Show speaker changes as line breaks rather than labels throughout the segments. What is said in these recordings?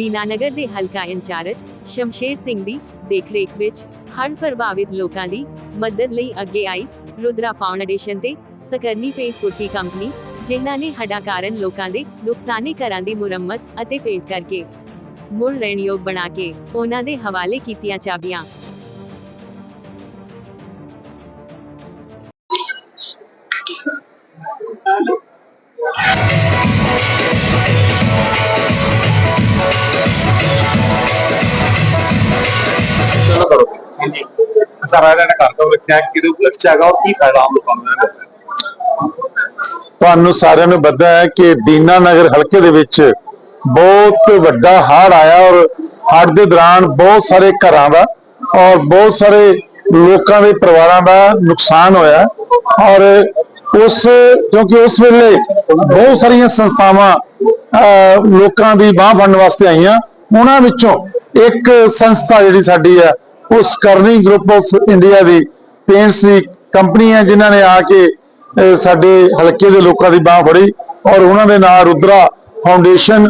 ਦੀਨਾਨਗਰ ਦੇ ਹਲਕਾ ਇੰਚਾਰਜ ਸ਼ਮਸ਼ੇਰ ਸਿੰਘ ਦੀ ਦੇਖਰੇਖ ਵਿੱਚ ਹੜ੍ਹ ਪ੍ਰਭਾਵਿਤ ਲੋਕਾਂ ਦੀ ਮਦਦ ਲਈ ਅੱਗੇ ਆਈ ਰੁਦਰਾ ਫਾਊਂਡੇਸ਼ਨ ਤੇ ਸਕਰਨੀ ਪੇਂਟ ਪੁੱਟੀ ਕੰਪਨੀ, ਜਿਨ੍ਹਾਂ ਨੇ ਹੜ੍ਹਾਂ ਕਾਰਨ ਲੋਕਾਂ ਦੇ ਨੁਕਸਾਨੇ ਘਰਾਂ ਦੀ ਮੁਰੰਮਤ ਅਤੇ ਪੇਂਟ ਕਰਕੇ ਮੁੜ ਰਹਿਣਯੋਗ ਬਣਾ ਕੇ ਉਹਨਾਂ ਦੇ ਹਵਾਲੇ ਕੀਤੀਆਂ ਚਾਬੀਆਂ।
ਸਾਰਾ ਇਹਦਾ ਘਰ ਤੋਂ ਵੇਖਿਆ ਕਿ ਕਿਹਦੇ ਉਪਲਕਸ਼ ਹੈਗਾ ਔਰ ਕੀ ਫਾਇਦਾ ਆਮ ਲੋਕਾਂ ਨੂੰ ਇਹਦਾ
ਤੁਹਾਨੂੰ ਸਾਰਿਆਂ ਨੂੰ ਪਤਾ ਹੈ ਕਿ ਦੀਨਾਨਗਰ ਹਲਕੇ ਦੇ ਵਿੱਚ ਬਹੁਤ ਵੱਡਾ ਹੜ੍ਹ ਆਇਆ ਔਰ ਹੜ੍ਹ ਦੇ ਦੌਰਾਨ ਬਹੁਤ ਸਾਰੇ ਘਰਾਂ ਦਾ ਔਰ ਬਹੁਤ ਸਾਰੇ ਲੋਕਾਂ ਦੇ ਪਰਿਵਾਰਾਂ ਦਾ ਨੁਕਸਾਨ ਹੋਇਆ ਔਰ ਉਸ ਕਿਉਂਕਿ ਉਸ ਵੇਲੇ ਬਹੁਤ ਸਾਰੀਆਂ ਸੰਸਥਾਵਾਂ ਅਹ, ਲੋਕਾਂ ਦੀ ਬਾਹ ਫੜਨ ਵਾਸਤੇ ਆਈਆਂ। ਉਹਨਾਂ ਵਿੱਚੋਂ ਇੱਕ ਸੰਸਥਾ ਜਿਹੜੀ ਸਾਡੀ ਹੈ ਉਹ ਸਕਰਨੀ ਗਰੁੱਪ ਆਫ ਇੰਡੀਆ ਦੀ ਪੇਂਟਸ ਦੀ ਕੰਪਨੀ ਹੈ ਜਿਨ੍ਹਾਂ ਨੇ ਆ ਕੇ ਸਾਡੇ ਹਲਕੇ ਦੇ ਲੋਕਾਂ ਦੀ ਬਾਹ ਫੜੀ ਔਰ ਉਹਨਾਂ ਦੇ ਨਾਲ ਰੁਦਰਾ ਫਾਊਂਡੇਸ਼ਨ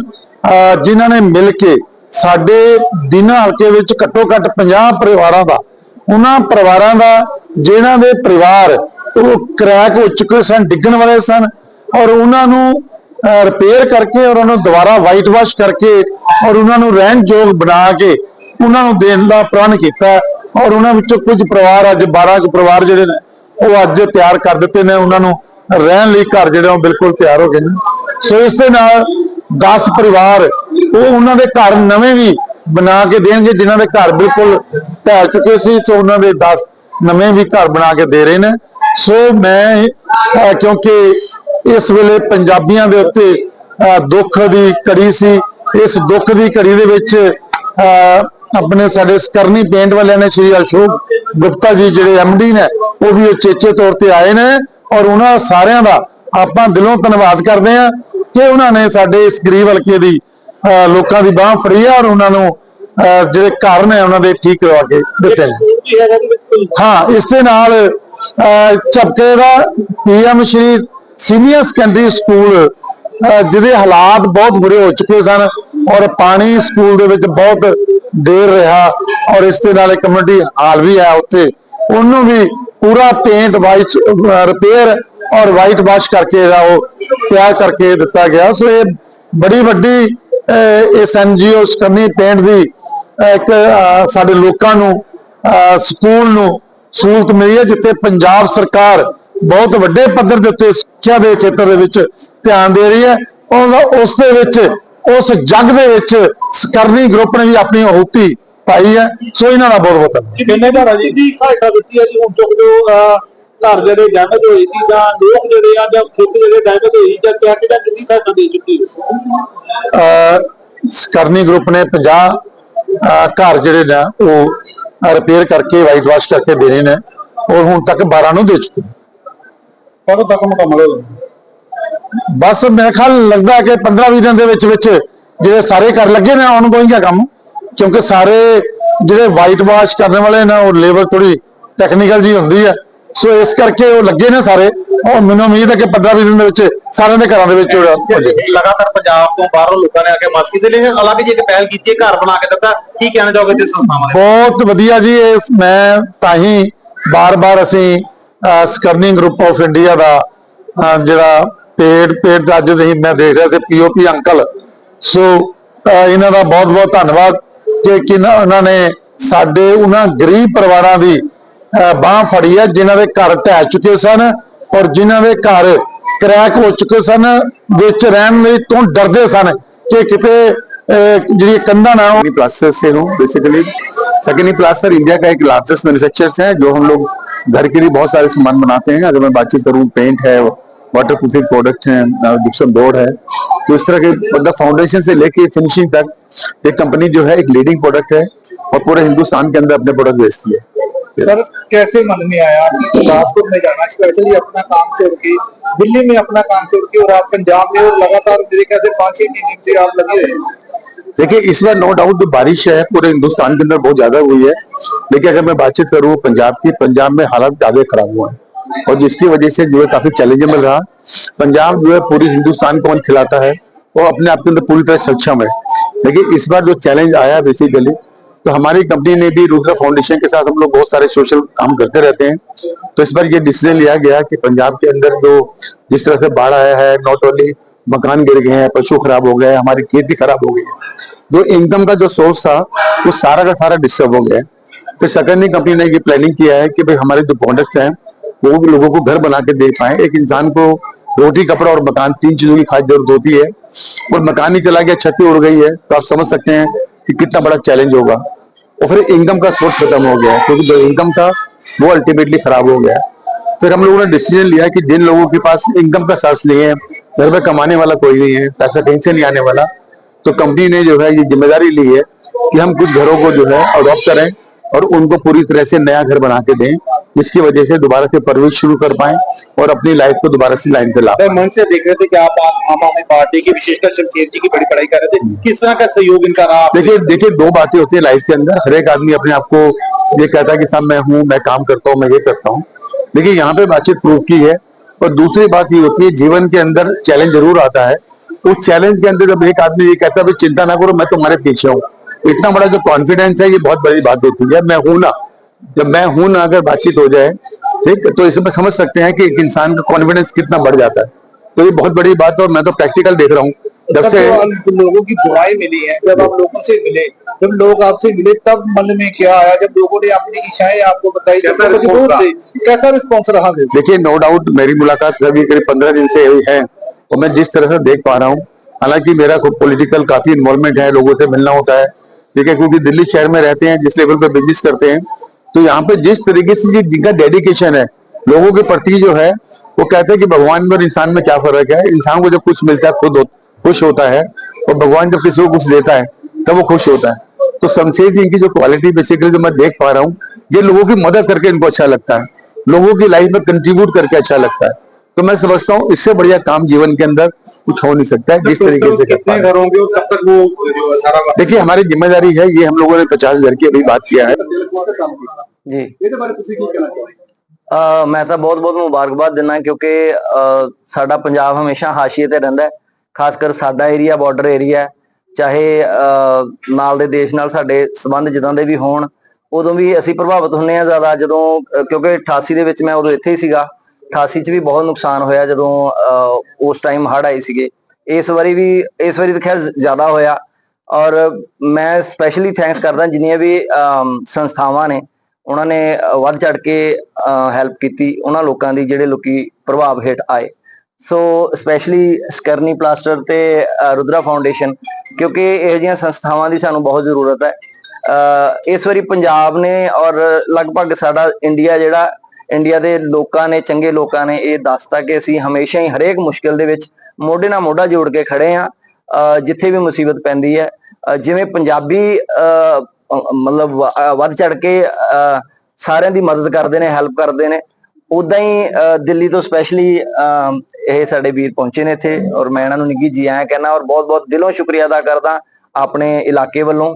ਜਿਨ੍ਹਾਂ ਨੇ ਮਿਲ ਕੇ ਸਾਡੇ ਦਿਨਾ ਹਲਕੇ ਵਿੱਚ ਘੱਟੋ ਘੱਟ 50 ਪਰਿਵਾਰਾਂ ਦਾ, ਉਹਨਾਂ ਪਰਿਵਾਰਾਂ ਦਾ ਜਿਨ੍ਹਾਂ ਦੇ ਪਰਿਵਾਰ ਉਹ ਕ੍ਰੈਕ ਹੋ ਚੁੱਕੇ ਸਨ, ਡਿੱਗਣ ਵਾਲੇ ਸਨ ਔਰ ਉਹਨਾਂ ਨੂੰ ਰਿਪੇਅਰ ਕਰਕੇ ਔਰ ਉਹਨਾਂ ਨੂੰ ਦੁਬਾਰਾ ਵਾਈਟ ਵਾਸ਼ ਕਰਕੇ ਔਰ ਉਹਨਾਂ ਨੂੰ ਰਹਿਣ ਯੋਗ ਬਣਾ ਕੇ ਉਹਨਾਂ ਨੂੰ ਦੇਣ ਦਾ ਪ੍ਰਣ ਕੀਤਾ ਔਰ ਉਹਨਾਂ ਵਿੱਚੋਂ ਕੁਝ ਪਰਿਵਾਰ ਅੱਜ 12 ਕੁ ਪਰਿਵਾਰ ਜਿਹੜੇ ਨੇ ਉਹ ਅੱਜ ਤਿਆਰ ਕਰ ਦਿੱਤੇ ਨੇ ਉਹਨਾਂ ਨੂੰ ਰਹਿਣ ਲਈ ਘਰ ਜਿਹੜੇ ਉਹ ਬਿਲਕੁਲ ਤਿਆਰ ਹੋ ਗਏ ਨੇ। ਸੋ ਇਸ ਦੇ ਨਾਲ 10 ਪਰਿਵਾਰ ਉਹ ਉਹਨਾਂ ਦੇ ਘਰ ਨਵੇਂ ਵੀ ਬਣਾ ਕੇ ਦੇਣਗੇ ਜਿਨ੍ਹਾਂ ਦੇ ਘਰ ਬਿਲਕੁਲ ਢਹਿ ਚੁੱਕੇ ਸੀ ਸੋ ਉਹਨਾਂ ਦੇ 10 ਨਵੇਂ ਵੀ ਘਰ ਬਣਾ ਕੇ ਦੇ ਰਹੇ ਨੇ। ਸੋ ਮੈਂ ਕਿਉਂਕਿ ਇਸ ਵੇਲੇ ਪੰਜਾਬੀਆਂ ਦੇ ਉੱਤੇ ਅਹ, ਦੁੱਖ ਦੀ ਘੜੀ ਸੀ। ਇਸ ਦੁੱਖ ਦੀ ਘੜੀ ਦੇ ਵਿੱਚ ਅਹ, ਆਪਣੇ ਸਾਡੇ ਸਕਰਨੀ ਪੇਂਟ ਵਾਲਿਆਂ ਨੇ ਸ਼੍ਰੀ ਅਸ਼ੋਕ ਗੁਪਤਾ ਜੀ ਜਿਹੜੇ ਐਮਡੀ ਨੇ ਉਹ ਵੀ ਉਚੇਚੇ ਤੌਰ ਤੇ ਆਏ ਨੇ ਔਰ ਉਹਨਾਂ ਸਾਰਿਆਂ ਦਾ ਆਪਾਂ ਦਿਲੋਂ ਧੰਨਵਾਦ ਕਰਦੇ ਹਾਂ ਕਿ ਉਹਨਾਂ ਨੇ ਸਾਡੇ ਇਸ ਗਰੀਬ ਹਲਕੇ ਦੀ ਲੋਕਾਂ ਦੀ ਬਾਹ ਫੜੀ ਹੈ ਔਰ ਉਹਨਾਂ ਨੂੰ ਜਿਹੜੇ ਘਰ ਨੇ ਉਹਨਾਂ ਦੇ ਠੀਕ ਕਰਵਾ ਕੇ ਦਿੱਤੇ ਹਾਂ ਇਸ ਦੇ ਨਾਲ ਅਹ, ਝਪਕੇ ਦਾ PM Shri senior secondary school ਜਿਹਦੇ ਹਾਲਾਤ ਬਹੁਤ ਬੁਰੇ ਹੋ ਚੁੱਕੇ ਸਨ ਔਰ ਪਾਣੀ ਸਕੂਲ ਦੇ ਵਿੱਚ ਬਹੁਤ ਦੇਰ ਰਿਹਾ ਔਰ ਇਸ ਦੇ ਨਾਲ ਕਮਿਊਨਿਟੀ ਹਾਲ ਵੀ ਹੈ ਉੱਥੇ। ਉਹਨੂੰ ਵੀ ਪੂਰਾ ਪੇਂਟ ਵਾਈਟ ਰਿਪੇਅਰ ਔਰ ਵਾਈਟ ਵਾਸ਼ ਕਰਕੇ ਜਿਹੜਾ ਉਹ ਤਿਆਰ ਕਰਕੇ ਦਿੱਤਾ ਗਿਆ। ਸੋ ਇਹ ਬੜੀ ਵੱਡੀ ਇਸ ਐਨਜੀਓ ਸਕੰਨੀ ਪੇਂਟ ਦੀ ਇੱਕ ਸਾਡੇ ਲੋਕਾਂ ਨੂੰ ਅਹ, ਸਕੂਲ ਨੂੰ ਸਹੂਲਤ ਮਿਲੀ ਹੈ ਜਿੱਥੇ ਪੰਜਾਬ ਸਰਕਾਰ ਬਹੁਤ ਵੱਡੇ ਪੱਧਰ ਦੇ ਉੱਤੇ ਸਿੱਖਿਆ ਦੇ ਖੇਤਰ ਦੇ ਵਿੱਚ ਧਿਆਨ ਦੇ ਰਹੀ ਹੈ। ਉਹਦਾ ਉਸ ਦੇ ਵਿੱਚ ਉਸ ਜੱਗ ਦੇ ਵਿੱਚ ਸਕਰਨੀ ਗਰੁੱਪ ਨੇ ਵੀ ਆਪਣੀ ਆਹੂਤੀ ਪਾਈ ਹੈ। ਸੋ ਇਹਨਾਂ ਦਾ ਬਹੁਤ ਬਹੁਤ ਧੰਨਵਾਦ।
ਕਿੰਨੇ ਘਰਾਂ ਜੀ? ਦੀ ਸਹਾਇਤਾ ਦਿੱਤੀ ਹੈ ਜੀ? ਹੁਣ ਤੱਕ ਜੋ ਘਰ ਜਿਹੜੇ ਡੈਮੇਜ ਹੋਏ ਸੀ ਜਾਂ ਲੋਕ ਜਿਹੜੇ ਆ ਜਾਂ ਖੇਤ ਜਿਹੜੇ ਡੈਮੇਜ ਹੋਈ ਜਾਂ ਕਿਆ ਕਿਹਦਾ ਕਿੰਨੀ ਸਹਾਇਤਾ ਦੇ ਚੁੱਕੀ ਹੈ?
ਅਹ ਸਕਰਨੀ ਗਰੁੱਪ ਨੇ 50 ਅਹ ਘਰ ਜਿਹੜੇ ਨੇ ਉਹ ਰਿਪੇਅਰ ਕਰਕੇ ਵਾਈਟ ਵਾਸ਼ ਕਰਕੇ ਦੇਣੇ ਨੇ। ਔਰ ਹੁਣ ਤੱਕ 12 ਨੂੰ ਦੇ ਚੁੱਕੇ ਨੇ।
ਕਦੋਂ ਤੱਕ ਮੁਕੰਮਲ ਹੋ ਜਾਊਗਾ
ਬਸ ਮੇਰੇ ਖਿਆਲ ਲੱਗਦਾ ਕਿ 15-20 ਦਿਨ ਦੇ ਵਿੱਚ ਵਿੱਚ ਜਿਹੜੇ ਸਾਰੇ ਕਰ ਲੱਗੇ ਨੇ ਆਨ ਗੋਇੰਗ ਹੈ ਕੰਮ ਕਿਉਂਕਿ ਸਾਰੇ ਜਿਹੜੇ ਵਾਈਟ ਵਾਸ਼ ਕਰਨ ਵਾਲੇ ਨੇ ਉਹ ਲੇਬਰ ਥੋੜੀ ਟੈਕਨੀਕਲ ਜੀ ਹੁੰਦੀ ਹੈ। ਸੋ ਇਸ ਕਰਕੇ ਉਹ ਲੱਗੇ ਨੇ ਸਾਰੇ। ਔਰ ਮੈਨੂੰ ਉਮੀਦ ਹੈ ਕਿ 15-20 ਦਿਨ ਦੇ ਵਿੱਚ ਸਾਰਿਆਂ ਦੇ ਘਰਾਂ ਦੇ ਵਿੱਚ
ਲਗਾਤਾਰ ਪੰਜਾਬ ਤੋਂ ਬਾਹਰੋਂ ਲੋਕਾਂ ਨੇ ਆ ਕੇ ਮਦਦ ਕੀਤੀ ਲੇਕਿਨ ਅਲੱਗ ਜੀ ਇੱਕ ਪਹਿਲ ਕੀਤੀ ਹੈ ਘਰ ਬਣਾ ਕੇ ਦਿੱਤਾ। ਕੀ ਕਹਿਣਾ ਚਾਹੋਗੇ ਤੇ ਸੰਸਥਾਵਾਂ ਦੇ?
ਬਹੁਤ ਵਧੀਆ ਜੀ ਇਸ ਮੈਂ ਤਾਂ ਹੀ ਬਾਰ-ਬਾਰ ਅਸੀਂ ਸਕਰਨਿੰਗ ਗਰੁੱਪ ਆਫ ਇੰਡੀਆ ਦਾ ਜਿਹੜਾ ਪੇਡ ਪੇਡ ਦਾ ਅੱਜ ਅਸੀਂ ਮੈਂ ਦੇਖ ਰਿਹਾ ਸੀ ਪੀਓਪੀ ਅੰਕਲ ਸੋ ਅਹ, ਇਹਨਾਂ ਦਾ ਬਹੁਤ-ਬਹੁਤ ਧੰਨਵਾਦ ਕਿ ਕਿਨਾਂ ਉਹਨਾਂ ਨੇ ਸਾਡੇ ਉਹਨਾਂ ਗਰੀਬ ਪਰਿਵਾਰਾਂ ਦੀ ਬਾਹ ਫੜੀ ਹੈ ਜਿਨ੍ਹਾਂ ਦੇ ਘਰ ਢਹਿ ਚੁੱਕੇ ਸਨ ਔਰ ਜਿਨ੍ਹਾਂ ਦੇ ਘਰ ਕਰੈਕ ਹੋ ਚੁੱਕੇ ਸਨ ਵਿੱਚ ਰਹਿਣ ਲਈ ਤੋਂ ਡਰਦੇ ਸਨ ਕਿ ਕਿਤੇ ਅਹ, ਜਿਹੜੀ ਕੰਧਾਂ ਨਾ
सगनी प्लास्टर से हूँ बेसिकली सगनी प्लास्टर इंडिया का एक लार्जेस्ट मैन्युफैक्चरर्स है जो हम लोग घर के लिए बहुत सारे सामान बनाते हैं अगर मैं बातचीत करूँ पेंट है वाटर प्रूफिंग प्रोडक्ट है जिप्सम बोर्ड है। तो इस तरह के मतलब फाउंडेशन से लेके फिनिशिंग तक एक कंपनी जो है एक लीडिंग प्रोडक्ट है और पूरे हिंदुस्तान के अंदर अपने प्रोडक्ट बेचती है।
सर कैसे मन में आया कि गुरदासपुर में जाना स्पेशली अपना काम छोड़ के दिल्ली में अपना काम छोड़ के और आप पंजाब में और लगातार मेरे ख्याल से पाँच छह महीने से आप लगे हुए हैं?
देखिए इस बार नो डाउट जो बारिश है पूरे हिंदुस्तान के अंदर बहुत ज़्यादा हुई है। लेकिन अगर मैं बातचीत करूँ पंजाब की पंजाब में हालात ज़्यादा खराब हुआ है। और जिसकी वजह से जो है काफ़ी चैलेंजेबल रहा। पंजाब जो है पूरी हिंदुस्तान को मन खिलाता है वो अपने आप के अंदर पूरी तरह सक्षम है। लेकिन इस बार जो चैलेंज आया बेसिकली तो हमारी कंपनी ने भी रुद्रा फाउंडेशन के साथ हम लोग बहुत सारे सोशल काम करते रहते हैं। तो इस बार ये डिसीज़न लिया गया कि पंजाब के अंदर जो जिस तरह से बाढ़ आया है नॉट ओनली मकान गिर गए हैं, पशु खराब हो गए, हमारी खेती खराब हो गई है। जो इनकम का जो सोर्स था, वो सारा का सारा डिस्टर्ब हो गया है। तो सकरनी कंपनी ने ये प्लानिंग किया है कि भाई हमारे जो प्रोडक्ट्स हैं वो भी लोगों को घर बना के दे पाए। एक इंसान को रोटी, कपड़ा और मकान, तीन चीज़ों की खास ज़रूरत होती है और मकान ही चला गया, छत उड़ गई है। तो आप समझ सकते हैं कि कितना बड़ा चैलेंज होगा। और फिर इनकम का सोर्स खत्म हो गया है, क्योंकि जो इनकम था, वो अल्टीमेटली खराब हो गया फिर हम लोगों ने डिसीज़न लिया कि जिन लोगों के पास इनकम का सोर्स नहीं है, घर में कमाने वाला कोई नहीं है, पैसा कहीं से नहीं आने वाला तो कंपनी ने जो है ये ज़िम्मेदारी ली है कि हम कुछ घरों को जो है अडॉप्ट करें। और उनको पूरी तरह से नया घर बना के दें जिसकी वजह से दोबारा से परवरिश शुरू कर पाए और अपनी लाइफ को दोबारा से लाइन पे ला
मन से देख रहे थे कि आप आम आदमी पार्टी की विशेषकर शमशेर जी की बड़ी पढ़ाई कर रहे थे। किस तरह का सहयोग इनका रहा
देखिए देखिए दो बातें होती है लाइफ के अंदर। हर एक आदमी अपने आप को ये कहता है कि साहब मैं हूँ मैं काम करता हूँ मैं ये करता हूँ। देखिए यहाँ पे बातचीत प्रूव की है। और दूसरी बात ये होती है जीवन के अंदर चैलेंज ज़रूर आता है। उस चैलेंज के अंदर जब एक आदमी ये कहता है "भाई चिंता ना करो मैं तुम्हारे पीछे हूँ। इतना बड़ा जो कॉन्फिडेंस है ये बहुत बड़ी बात होती है। मैं हूँ ना जब मैं हूँ ना अगर बातचीत हो जाए ठीक तो इसमें समझ सकते हैं कि एक इंसान का कॉन्फिडेंस कितना बढ़ जाता है। तो ये बहुत बड़ी बात है और मैं तो प्रैक्टिकल देख रहा हूँ। जब से
जब लोगों की दुआएँ मिली है जब आप लोगों से मिले जब लोग आपसे मिले तब मन में क्या आया? जब लोगों ने अपनी इच्छाएँ आपको बताई
कैसा
थे कैसा रिस्पॉन्स रहा?
देखिए नो डाउट मेरी मुलाकात अभी करीब पंद्रह दिन से हुई है और मैं जिस तरह से देख पा रहा हूँ हालाँकि मेरा पॉलिटिकल काफ़ी इन्वॉल्वमेंट है लोगों से मिलना होता है है क्योंकि दिल्ली शहर में रहते हैं, जिस लेवल पे बिज़नेस करते हैं तो यहाँ पे जिस तरीके से जिनका डेडिकेशन है, लोगों के प्रति जो है, वो कहते हैं कि भगवान में और इंसान में क्या फ़र्क है? इंसान को जब कुछ मिलता है, खुद खुश होता है, और भगवान जब किसी को कुछ देता है, तब वो खुश होता है। तो शमशेर जी जो क्वालिटी बेसिकली जो मैं देख पा रहा हूँ, ये लोगों की मदद करके इनको अच्छा लगता है, लोगों की लाइफ में कंट्रीब्यूट करके अच्छा लगता है। तो मैं समझता हूँ इससे बढ़िया काम जीवन के अंदर कुछ हो नहीं सकता है जिस तरीके से कर पा
कितने
रहे हैं।
घर होंगे और कब तक वो जो सारा
देखिए हमारी जिम्मेदारी है ये हम लोगों ने पचास घर की अभी बात किया है
ਜੀ
ਇਹਦੇ ਬਾਰੇ ਤੁਸੀਂ ਕੀ ਕਹਿਣਾ ਚਾਹੋਗੇ
ਅਹ ਮੈਂ ਤਾਂ ਬਹੁਤ-ਬਹੁਤ ਮੁਬਾਰਕਬਾਦ ਦਿੰਦਾ ਕਿਉਂਕਿ ਅਹ ਸਾਡਾ ਪੰਜਾਬ ਹਮੇਸ਼ਾ ਹਾਸ਼ੀਏ ਤੇ ਰਹਿੰਦਾ ਹੈ ਖਾਸ ਕਰ ਸਾਡਾ ਏਰੀਆ ਬਾਰਡਰ ਏਰੀਆ ਚਾਹੇ ਅਹ ਨਾਲ ਦੇ ਦੇਸ਼ ਨਾਲ ਸਾਡੇ ਸਬੰਧ ਜਿੱਦਾਂ ਦੇ ਵੀ ਹੋਣ ਉਦੋਂ ਵੀ ਅਸੀਂ ਪ੍ਰਭਾਵਿਤ ਹੁੰਨੇ ਆ ਜ਼ਿਆਦਾ ਜਦੋਂ ਅਹ ਕਿਉਂਕਿ 88 ਦੇ ਵਿੱਚ ਮੈਂ ਉਦੋਂ ਇੱਥੇ ਹੀ ਸੀਗਾ 88 ਚ ਵੀ ਬਹੁਤ ਨੁਕਸਾਨ ਹੋਇਆ ਜਦੋਂ ਉਸ ਟਾਈਮ ਹੜ੍ਹ ਆਏ ਸੀਗੇ। ਇਸ ਵਾਰੀ ਵੀ ਇਸ ਵਾਰੀ ਤਾਂ ਖੈਰ ਜ਼ਿਆਦਾ ਹੋਇਆ। ਔਰ ਮੈਂ ਸਪੈਸ਼ਲੀ ਥੈਂਕਸ ਕਰਦਾ ਜਿੰਨੀਆਂ ਵੀ ਸੰਸਥਾਵਾਂ ਨੇ ਉਹਨਾਂ ਨੇ ਵੱਧ ਚੜ ਕੇ ਹੈਲਪ ਕੀਤੀ ਉਹਨਾਂ ਲੋਕਾਂ ਦੀ ਜਿਹੜੇ ਲੋਕੀ ਪ੍ਰਭਾਵ ਹੇਠ ਆਏ। ਸੋ ਸਪੈਸ਼ਲੀ ਸਕਰਨੀ ਪਲਾਸਟਰ ਤੇ ਅ, ਰੁਦਰਾ ਫਾਊਂਡੇਸ਼ਨ ਕਿਉਂਕਿ ਇਹ ਜਿਹੀਆਂ ਸੰਸਥਾਵਾਂ ਦੀ ਸਾਨੂੰ ਬਹੁਤ ਜ਼ਰੂਰਤ ਹੈ। ਇਸ ਵਾਰੀ ਪੰਜਾਬ ਨੇ ਔਰ ਲਗਭਗ ਸਾਡਾ ਇੰਡੀਆ ਜਿਹੜਾ ਇੰਡੀਆ ਦੇ ਲੋਕਾਂ ਨੇ ਚੰਗੇ ਲੋਕਾਂ ਨੇ ਇਹ ਦੱਸਤਾ ਕਿ ਅਸੀਂ ਹਮੇਸ਼ਾ ਹੀ ਹਰੇਕ ਮੁਸ਼ਕਿਲ ਦੇ ਵਿੱਚ ਮੋਢੇ ਨਾਲ ਮੋਢਾ ਜੋੜ ਕੇ ਖੜੇ ਆ ਜਿੱਥੇ ਵੀ ਮੁਸੀਬਤ ਪੈਂਦੀ ਹੈ ਜਿਵੇਂ ਪੰਜਾਬੀ ਅ, ਮਤਲਬ ਵੱਧ ਚੜ ਕੇ ਅ, ਸਾਰਿਆਂ ਦੀ ਮਦਦ ਕਰਦੇ ਨੇ ਹੈਲਪ ਕਰਦੇ ਨੇ ਉਦਾਂ ਹੀ ਦਿੱਲੀ ਤੋਂ ਸਪੈਸ਼ਲੀ ਇਹ ਸਾਡੇ ਵੀਰ ਪਹੁੰਚੇ ਨੇ ਇੱਥੇ ਔਰ ਮੈਂ ਇਹਨਾਂ ਨੂੰ ਨਿੱਘੀ ਜੀ ਆਇਆਂ ਕਹਿਣਾ ਔਰ ਬਹੁਤ ਬਹੁਤ ਦਿਲੋਂ ਸ਼ੁਕਰੀਆ ਅਦਾ ਕਰਦਾ ਆਪਣੇ ਇਲਾਕੇ ਵੱਲੋਂ।